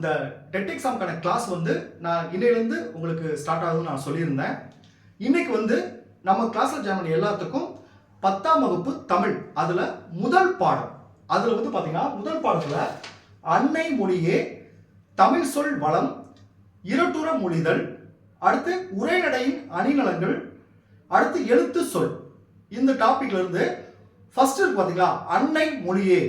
இந்த dead எக்ஸாம்க்கான class வந்து நான் இன்னையிலேருந்து உங்களுக்கு ஸ்டார்ட் ஆகுதுன்னு நான் சொல்லியிருந்தேன். இன்னைக்கு வந்து நம்ம கிளாஸில் ஜாயின் எல்லாத்துக்கும் பத்தாம் வகுப்பு தமிழ் அதில் முதல் பாடம். அதில் வந்து பார்த்தீங்கன்னா முதல் பாடத்தில் அன்னை மொழியே தமிழ் சொல் வளம் இரட்டுற மொழிதல் அடுத்து உரைநடையின் அணிநலங்கள் அடுத்து எழுத்து சொல். இந்த டாப்பிக்லேருந்து ஃபஸ்ட்டு பார்த்தீங்களா அன்னை மொழியே.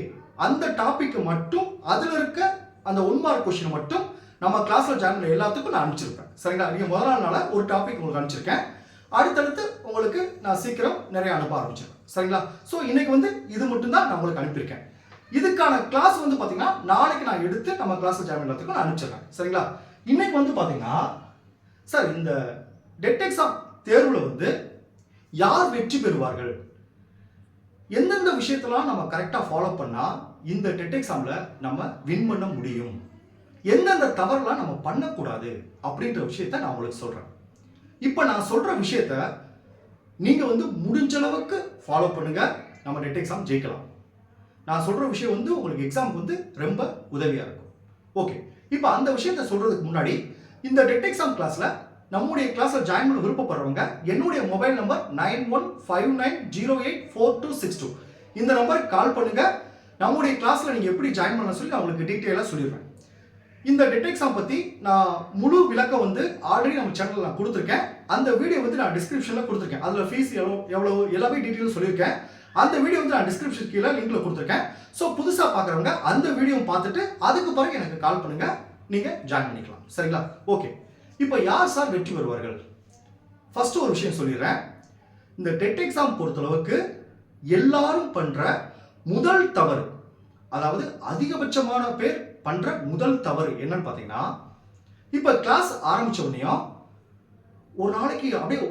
அந்த டாப்பிக்கு மட்டும் அதில் இருக்க அந்த ஒன் மார்க் கொஸ்டின் மட்டும் நம்ம கிளாஸில் ஜாயின் பண்ண எல்லாத்துக்கும் நான் அனுப்பிச்சிருப்பேன். சரிங்களா? நீங்கள் முதல் நாள்னால ஒரு டாபிக் உங்களுக்கு அனுப்பிச்சிருக்கேன். அடுத்தடுத்து உங்களுக்கு நான் சீக்கிரம் நிறைய அனுப்ப ஆரம்பிச்சிருக்கேன் சரிங்களா? ஸோ இன்னைக்கு வந்து இது மட்டும் தான் நான் உங்களுக்கு அனுப்பியிருக்கேன். இதுக்கான கிளாஸ் வந்து பார்த்தீங்கன்னா நாளைக்கு நான் எடுத்து நம்ம கிளாஸ்ல ஜாயின் பண்ணுறதுக்கு நான் அனுப்பிச்சிடுறேன் சரிங்களா? இன்னைக்கு வந்து பார்த்தீங்கன்னா சார் இந்த டெட் எக்ஸாம் தேர்வில் வந்து யார் வெற்றி பெறுவார்கள்? எந்தெந்த விஷயத்தெல்லாம் நம்ம கரெக்டாக ஃபாலோ பண்ணால் இந்த டெட் எக்ஸாமில் நம்ம வின் பண்ண முடியும்? எந்தெந்த தவறுலாம் நம்ம பண்ணக்கூடாது அப்படின்ற விஷயத்த நான் உங்களுக்கு சொல்கிறேன் இப்போ நான் சொல்கிற விஷயத்த நீங்கள் வந்து முடிஞ்ச அளவுக்கு ஃபாலோ பண்ணுங்கள் நம்ம டெட் எக்ஸாம் ஜெயிக்கலாம். நான் சொல்கிற விஷயம் வந்து உங்களுக்கு எக்ஸாமுக்கு வந்து ரொம்ப உதவியாக இருக்கும். ஓகே இப்போ அந்த விஷயத்த சொல்கிறதுக்கு முன்னாடி இந்த டெட் எக்ஸாம் கிளாஸில் நம்முடைய கிளாஸில் ஜாயின் பண்ண விருப்பப்படுறவங்க என்னுடைய mobile number nine one five nine zero eight four two six two இந்த நம்பருக்கு கால் பண்ணுங்க. நம்முடைய கிளாஸில் நீங்கள் எப்படி ஜாயின் பண்ண சொல்லி நான் உங்களுக்கு டீட்டெயிலாக சொல்லிடுவேன் இந்த டெட் எக்ஸாம் பற்றி நான் முழு விளக்கம் வந்து ஆல்ரெடி நம்ம சேனலில் நான் கொடுத்துருக்கேன். அந்த வீடியோ வந்து நான் டிஸ்கிரிப்ஷனில் கொடுத்துருக்கேன். அதில் ஃபீஸ் எவ்வளோ எவ்வளோ எல்லாமே டீட்டெயிலும் சொல்லியிருக்கேன். அந்த வீடியோ வந்து நான் டிஸ்கிரிப்ஷன் கீழே லிங்கில் கொடுத்துருக்கேன். ஸோ புதுசாக பார்க்குறவங்க அந்த வீடியோ பார்த்துட்டு அதுக்கு பிறகு எனக்கு கால் பண்ணுங்கள் நீங்கள் ஜாயின் பண்ணிக்கலாம். சரிங்களா? ஓகே இப்போ யார் சார் வெற்றி பெறுவார்கள்? ஃபர்ஸ்ட் ஒரு விஷயம் சொல்லிடுறேன். இந்த டெட் எக்ஸாம் பொறுத்தளவுக்கு எல்லாரும் பண்ற முதல் தவறு அதாவது அதிகபட்சமான பேர் பண்ற முதல் தவறு என்னன்னு பார்த்தீங்கன்னா இப்போ கிளாஸ் ஆரம்பிச்ச உடனேயும் ஒரு நாளைக்கு அப்படியே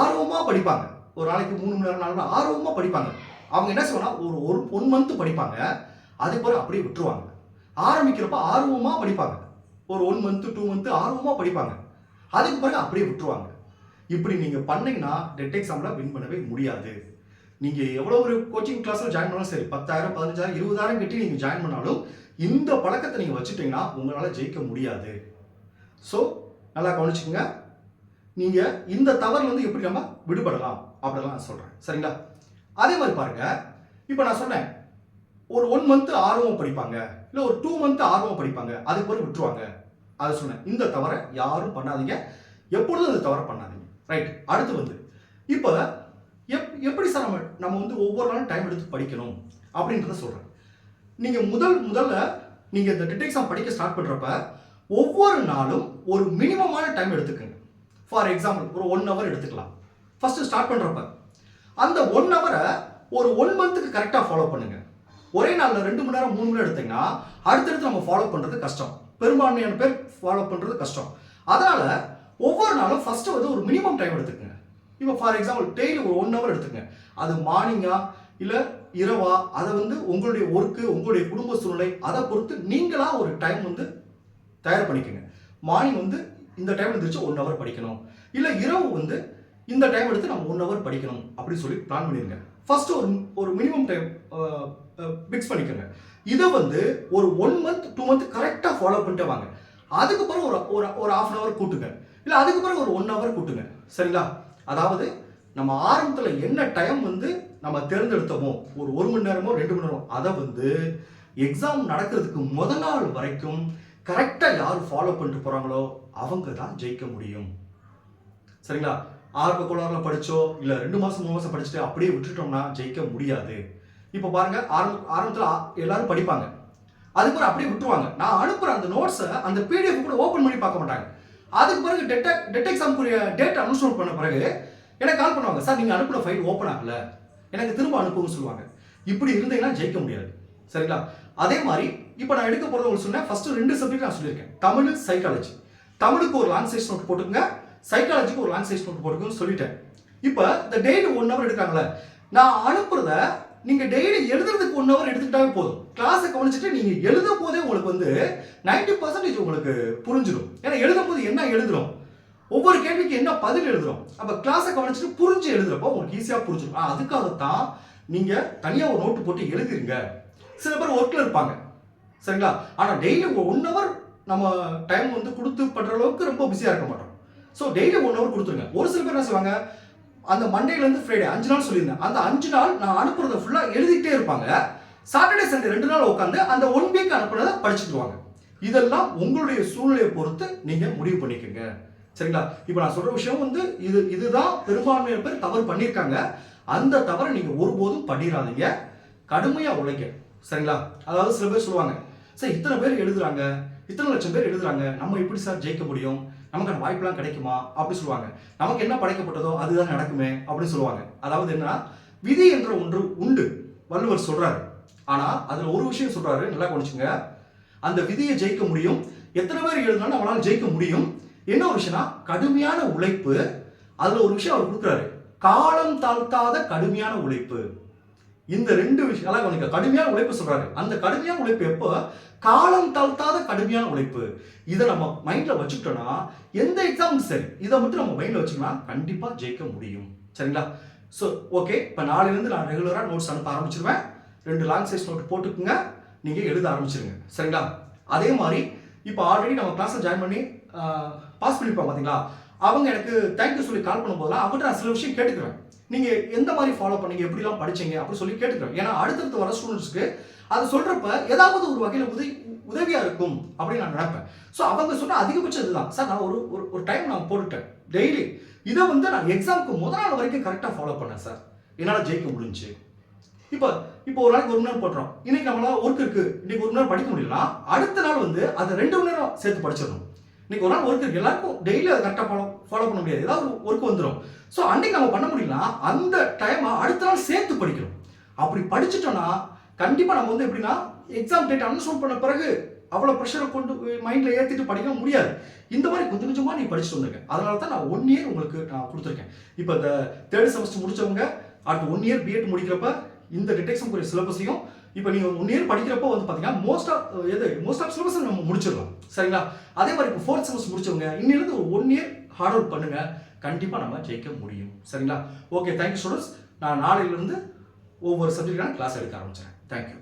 ஆர்வமா படிப்பாங்க. ஒரு நாளைக்கு மூணு மணி நேரம் நாலு மணி ஆர்வமா படிப்பாங்க. அவங்க என்ன சொன்னால் ஒரு ஒரு ஒன் மந்த் படிப்பாங்க. அதுக்கப்புறம் அப்படியே விட்டுருவாங்க. ஆரம்பிக்கிறப்ப ஆர்வமா படிப்பாங்க. ஒரு ஒன் மந்த் டூ மந்த் ஆர்வமா படிப்பாங்க. அதுக்கு பிறகு அப்படியே விட்டுருவாங்க. இப்படி நீங்கள் பண்ணீங்கன்னா டெட் எக்ஸாமில் வின் பண்ணவே முடியாது. நீங்கள் எவ்வளோ ஒரு கோச்சிங் கிளாஸில் ஜாயின் பண்ணாலும் சரி பத்தாயிரம் பதினஞ்சாயிரம் இருபதாயிரம் கட்டி நீங்கள் ஜாயின் பண்ணாலும் இந்த பழக்கத்தை நீங்கள் வச்சுட்டீங்கன்னா உங்களால் ஜெயிக்க முடியாது. ஸோ நல்லா கவனிச்சுக்கோங்க. நீங்கள் இந்த தவறுலேருந்து எப்படி நம்ம விடுபடலாம் அப்படிலாம் நான் சொல்கிறேன் சரிங்களா? அதே மாதிரி பாருங்கள் இப்போ நான் சொன்னேன். ஒரு ஒன் மந்த்து ஆர்வம் படிப்பாங்க. இல்லை ஒரு டூ மந்த்து ஆர்வம் படிப்பாங்க. அதுக்கு பிறகு விட்டுருவாங்க. அதை சொன்னேன். இந்த தவறை யாரும் பண்ணாதீங்க. எப்பொழுதும் இந்த தவறை பண்ணாதீங்க. ரைட் அடுத்து வந்து இப்போ எப் எப்படி சார் நம்ம நம்ம வந்து ஒவ்வொரு நாளும் டைம் எடுத்து படிக்கணும் அப்படின்றத சொல்கிறேன் நீங்கள் முதல் முதல்ல நீங்கள் இந்த டெட் எக்ஸாம் படிக்க ஸ்டார்ட் பண்ணுறப்ப ஒவ்வொரு நாளும் ஒரு மினிமமான டைம் எடுத்துக்கோங்க. ஃபார் எக்ஸாம்பிள் ஒரு ஒன் ஹவர் எடுத்துக்கலாம். ஃபஸ்ட்டு ஸ்டார்ட் பண்ணுறப்ப அந்த ஒன் ஹவரை ஒரு ஒன் மந்த்துக்கு கரெக்டாக ஃபாலோ பண்ணுங்கள் ஒரே நாளில் ரெண்டு மணி நேரம் மூணு மணி நேரம் எடுத்தீங்கன்னா அடுத்தடுத்து நம்ம ஃபாலோ பண்ணுறது கஷ்டம். பெரும்பான்மையான பேர் ஃபாலோ பண்ணுறது கஷ்டம். அதனால் ஒவ்வொரு நாளும் ஃபஸ்ட்டு வந்து ஒரு மினிமம் டைம் எடுத்துக்கங்க. இப்போ ஃபார் எக்ஸாம்பிள் டெய்லி ஒரு ஒன் ஹவர் எடுத்துக்கங்க. அது மார்னிங்கா இல்லை இரவா அதை வந்து உங்களுடைய ஒர்க்கு உங்களுடைய குடும்ப சூழ்நிலை அதை பொறுத்து நீங்களாக ஒரு டைம் வந்து தயார் பண்ணிக்கோங்க. மார்னிங் வந்து இந்த டைம் எழுந்திரிச்சு ஒன் ஹவர் படிக்கணும். இல்லை இரவு வந்து இந்த டைம் எடுத்து நம்ம ஒன் ஹவர் படிக்கணும் அப்படின்னு சொல்லி பிளான் பண்ணிருங்க. ஃபஸ்ட்டு ஒரு ஒரு மினிமம் டைம் ஃபிக்ஸ் பண்ணிக்கோங்க. இதை வந்து ஒரு ஒன் மந்த் டூ மந்த் கரெக்டாக ஃபாலோ பண்ணிட்டு வாங்க. அதுக்கு பிறகு ஒரு ஒரு ஒரு ஆஃப் அன் ஹவர் கூட்டுங்க. இல்லை அதுக்கு பிறகு ஒரு ஒன் ஹவர் கூட்டுங்க. சரிங்களா? அதாவது நம்ம ஆரம்பத்தில் என்ன டைம் வந்து நம்ம தேர்ந்தெடுத்தோமோ ஒரு ஒரு மணி நேரமோ ரெண்டு மணி நேரமோ அதை வந்து எக்ஸாம் நடக்கிறதுக்கு முத நாள் வரைக்கும் கரெக்டாக யார் ஃபாலோ பண்ணிட்டு போகிறாங்களோ அவங்க தான் ஜெயிக்க முடியும். சரிங்களா? ஆர்வ கோளாறுல படித்தோ இல்லை ரெண்டு மாதம் மூணு மாதம் படிச்சுட்டு அப்படியே விட்டுட்டோம்னா ஜெயிக்க முடியாது. இப்போ பாருங்க ஆரம்ப ஆரம்பத்தில் எல்லாரும் படிப்பாங்க. அதுக்கப்புறம் அப்படியே விட்டுருவாங்க. நான் அனுப்புகிற அந்த நோட்ஸை அந்த பிடிஎஃப் கூட ஓப்பன் பண்ணி பார்க்க மாட்டாங்க. அதுக்கு பிறகு டெட் டெட் எக்ஸாமுக்குரிய டேட் அனௌன்ஸ்மெண்ட் பண்ண பிறகு எனக்கு கால் பண்ணுவாங்க சார் நீங்கள் அனுப்பின ஃபைல் ஓப்பன் ஆகல. எனக்கு திரும்ப அனுப்புன்னு சொல்லுவாங்க. இப்படி இருந்தீங்கன்னா ஜெயிக்க முடியாது. சரிங்களா? அதே மாதிரி இப்போ நான் எடுக்க போகிறது உங்களுக்கு சொன்னேன். ஃபஸ்ட்டு ரெண்டு சப்ஜெக்ட் நான் சொல்லியிருக்கேன். தமிழ் சைக்காலஜி தமிழுக்கு ஒரு லாங் சைஸ் நோட் போட்டுக்கோங்க. சைக்காலஜிக்கு ஒரு லாங் சைஸ் நோட் போட்டுக்கோன்னு சொல்லிட்டேன். இப்போ இந்த டெய்லி ஒன் ஹவர் எடுக்காங்களே நான் அனுப்புறத நீங்க டெய்லி எழுதுறதுக்கு ஒன் ஹவர் எடுத்துக்கிட்டாவே போதும். கிளாஸை கவனிச்சுட்டு நீங்க எழுதும் போதே உங்களுக்கு வந்து 90% பர்சன்டேஜ் உங்களுக்கு புரிஞ்சிடும் ஏன்னா எழுதும் போது என்ன எழுதுறோம்? ஒவ்வொரு கேள்விக்கு என்ன பதில் எழுதுறோம்? அப்ப கிளாஸை கவனிச்சுட்டு புரிஞ்சு எழுதுறப்போ உங்களுக்கு ஈஸியா புரிஞ்சிடும் அதுக்காகத்தான் நீங்க தனியா ஒரு நோட்டு போட்டு எழுதிருங்க சில பேர் ஒர்க்ல இருப்பாங்க. சரிங்களா? ஆனா டெய்லி ஒன் ஹவர் நம்ம டைம் வந்து கொடுத்து பண்ணுற அளவுக்கு ரொம்ப பிஸியாக இருக்க மாட்டோம். ஸோ டெய்லி ஒன் ஹவர் கொடுத்துருங்க. ஒரு சில பேர் என்ன செய்வாங்க? அந்த மண்டேலேருந்து ஃப்ரைடே அஞ்சு நாள் சொல்லியிருந்தேன். அந்த அஞ்சு நாள் நான் அனுப்புறதை ஃபுல்லாக எழுதிக்கிட்டே இருப்பாங்க. சாட்டர்டே சண்டே ரெண்டு நாள் உட்காந்து அந்த ஒன் வீக் அனுப்புனதை படிச்சுக்குவாங்க இதெல்லாம் உங்களுடைய சூழ்நிலையை பொறுத்து நீங்கள் முடிவு பண்ணிக்கோங்க. சரிங்களா? இப்போ நான் சொல்கிற விஷயம் வந்து இது இதுதான் பெரும்பான்மையான பேர் தவறு பண்ணியிருக்காங்க. அந்த தவறை நீங்கள் ஒருபோதும் பண்ணிடாதீங்க கடுமையாக உழைக்க சரிங்களா? அதாவது சில பேர் சொல்லுவாங்க சார் இத்தனை பேர் எழுதுறாங்க இத்தனை லட்சம் பேர் எழுதுறாங்க நம்ம எப்படி சார் ஜெயிக்க முடியும்? நமக்கான வாய்ப்புலாம் கிடைக்குமா? அப்படி சொல்லுவாங்க. நமக்கு என்ன படைக்கப்பட்டதோ அதுதான் நடக்குமே அப்படின்னு சொல்லுவாங்க. அதாவது என்ன விதி என்ற ஒன்று உண்டு வள்ளுவர் சொல்றாரு. ஆனா அதுல ஒரு விஷயம் சொல்றாரு நல்லா கவனிச்சுங்க. அந்த விதியை ஜெயிக்க முடியும். எத்தனை பேர் எழுதினாலும் நம்மளால ஜெயிக்க முடியும். என்ன ஒரு விஷயம்னா கடுமையான உழைப்பு அதுல ஒரு விஷயம் அவர் கொடுக்குறாரு. காலம் தாழ்த்தாத கடுமையான உழைப்பு. இந்த ரெண்டு விஷயம் நல்லா கடுமையான உழைப்பு சொல்றாரு. அந்த கடுமையான உழைப்பு எப்போ? காலம் தாழ்த்தாத கடுமையான உழைப்பு. இதை நம்ம மைண்ட்ல வச்சுக்கிட்டோம்னா எந்த எக்ஸாமும் சரி இதை மட்டும் நம்ம மைண்ட்ல வச்சுக்கலாம் கண்டிப்பா ஜெயிக்க முடியும். சரிங்களா? ஸோ ஓகே இப்போ நாளையிலேருந்து நான் ரெகுலராக நோட்ஸ் அனுப்ப ஆரம்பிச்சிருவேன். ரெண்டு லாங் சைஸ் நோட் போட்டுக்குங்க. நீங்கள் எழுத ஆரம்பிச்சிருங்க. சரிங்களா? அதே மாதிரி இப்போ ஆல்ரெடி நம்ம கிளாஸில் ஜாயின் பண்ணி பாஸ் பண்ணியிருப்போம் பார்த்தீங்களா அவங்க எனக்கு தேங்க்யூ சொல்லி கால் பண்ணும்போதெல்லாம் அவங்ககிட்ட நான் சில விஷயம் கேட்டுக்கிறேன். நீங்கள் எந்த மாதிரி ஃபாலோ பண்ணீங்க எப்படிலாம் படிச்சீங்க அப்படி சொல்லி கேட்டுக்கிறேன். ஏன்னா அடுத்தடுத்து வர ஸ்டூடெண்ட்ஸ்க்கு அது சொல்கிறப்ப ஏதாவது ஒரு வகையில் உதவி உதவியாக இருக்கும் அப்படின்னு நான் நினைப்பேன். ஸோ அவங்க சொன்ன அதிகபட்சம் இதுதான். சார் நான் ஒரு ஒரு ஒரு டைம் நான் போட்டுட்டேன். டெய்லி இதை வந்து நான் எக்ஸாமுக்கு முதல் நாள் வரைக்கும் கரெக்டாக ஃபாலோ பண்ணேன் சார். என்னால் ஜெயிக்க முடிஞ்சுச்சு இப்போ இப்போ ஒரு நாளைக்கு ஒரு மணி நேரம் போடுறோம் இன்னைக்கு நம்மளால் ஒர்க் இருக்குது இன்னைக்கு ஒரு மணி நேரம் படிக்க முடியலன்னா அடுத்த நாள் வந்து அதை ரெண்டு மணி நேரம் சேர்த்து படிச்சிடணும். இன்னைக்கு ஒரு நாள் ஒர்க் இருக்கு. எல்லாருக்கும் டெய்லி அதை கரெக்டாக ஃபாலோ ஃபாலோ பண்ண முடியாது. ஏதாவது ஒர்க் வந்துடும் ஸோ அன்னைக்கு நம்ம பண்ண முடியலனா அந்த டைமை அடுத்த நாள் சேர்த்து படிக்கிறோம் அப்படி படிச்சுட்டோம்னா கண்டிப்பாக நம்ம வந்து எப்படின்னா எக்ஸாம் டேட் அனௌன்ஸ்மெண்ட் பண்ண பிறகு அவ்வளோ ப்ரெஷரை கொண்டு மைண்டில் ஏற்றிட்டு படிக்க முடியாது. இந்த மாதிரி கொஞ்சம் கொஞ்சமாக நீ படிச்சுட்டு வந்திருக்க. அதனால தான் நான் ஒன் இயர் உங்களுக்கு நான் கொடுத்துருக்கேன். இப்போ இந்த தேர்ட் செமஸ்டர் முடிச்சவங்க அடுத்து ஒன் இயர் பிஎட் முடிக்கிறப்ப இந்த டிடெக்ஷனுக்குரிய சிலபஸையும் இப்போ நீங்கள் ஒன் இயர் படிக்கிறப்போ வந்து பார்த்தீங்கன்னா மோஸ்ட் ஆஃப் எது? மோஸ்ட் ஆஃப் சிலபஸ் நம்ம முடிச்சிடலாம் சரிங்களா? அதே மாதிரி இப்போ ஃபோர்த் செமஸ்டர் முடிச்சவங்க இன்னிலிருந்து ஒரு ஒன் இயர் ஹார்ட் ஒர்க் பண்ணுங்க. கண்டிப்பாக நம்ம ஜெயிக்க முடியும். சரிங்களா? ஓகே தேங்க்யூ ஸ்டூடெண்ட்ஸ் நான் நாளையிலிருந்து ஒவ்வொரு சப்ஜெக்டான கிளாஸ் எடுக்க ஆரம்பிச்சேன் தேங்க்யூ